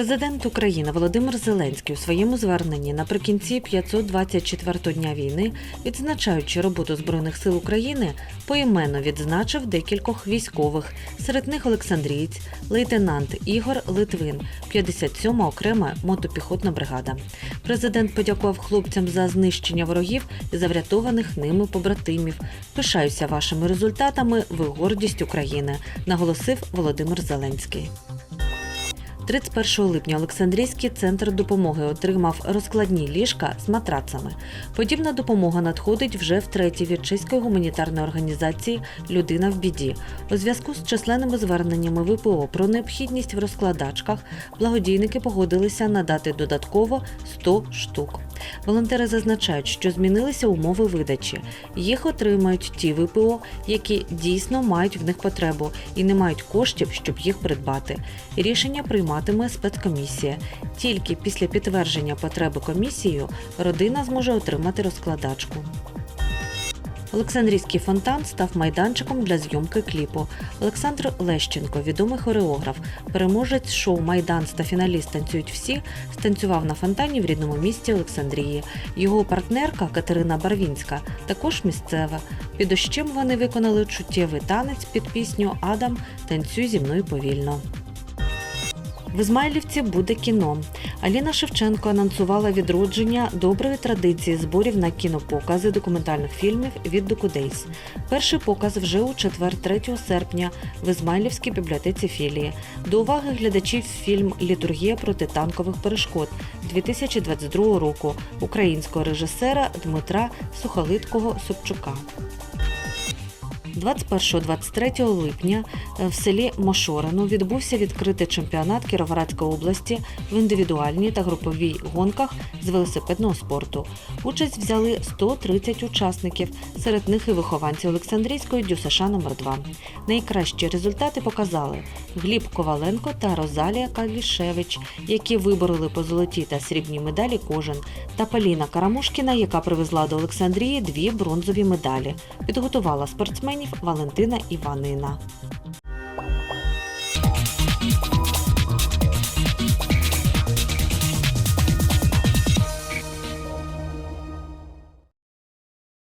Президент України Володимир Зеленський у своєму зверненні наприкінці 524-го дня війни, відзначаючи роботу Збройних сил України, поіменно відзначив декількох військових. Серед них Олександрієць, лейтенант Ігор Литвин, 57-ма окрема мотопіхотна бригада. Президент подякував хлопцям за знищення ворогів і за врятованих ними побратимів. Пишаюся вашими результатами. Ви гордість України, наголосив Володимир Зеленський. 31 липня Олександрійський центр допомоги отримав розкладні ліжка з матрацами. Подібна допомога надходить вже втретє від чеської гуманітарної організації Людина в біді. У зв'язку з численними зверненнями ВПО про необхідність в розкладачках благодійники погодилися надати додатково 100 штук. Волонтери зазначають, що змінилися умови видачі. Їх отримають ті ВПО, які дійсно мають в них потребу і не мають коштів, щоб їх придбати. Рішення прийматиме спецкомісія. Тільки після підтвердження потреби комісією родина зможе отримати розкладачку. Олександрійський фонтан став майданчиком для зйомки кліпу. Олександр Лещенко, відомий хореограф, переможець шоу Майданс та фіналіст танцюють всі, станцював на фонтані в рідному місті Олександрії. Його партнерка Катерина Барвінська також місцева. Під дощем вони виконали чуттєвий танець під пісню Адам танцюй зі мною повільно. В Ізмайлівці буде кіно. Аліна Шевченко анонсувала відродження доброї традиції зборів на кінопокази документальних фільмів від Докудейс. Перший показ вже у четвер, 3 серпня, в Ізмайлівській бібліотеці філії. До уваги глядачів фільм Літургія протитанкових перешкод 2022 року українського режисера Дмитра Сухолиткого Собчука. 21-23 липня е, в селі Мошорину відбувся відкритий чемпіонат Кіровоградської області в індивідуальній та груповій гонках з велосипедного спорту. Участь взяли 130 учасників, серед них і вихованці Олександрійської ДЮСШ номер 2 Найкращі результати показали Гліб Коваленко та Розалія Калішевич, які вибороли по золотій та срібній медалі кожен, та Поліна Карамушкіна, яка привезла до Олександрії дві бронзові медалі. Підготувала спортсменів Валентина Іванина.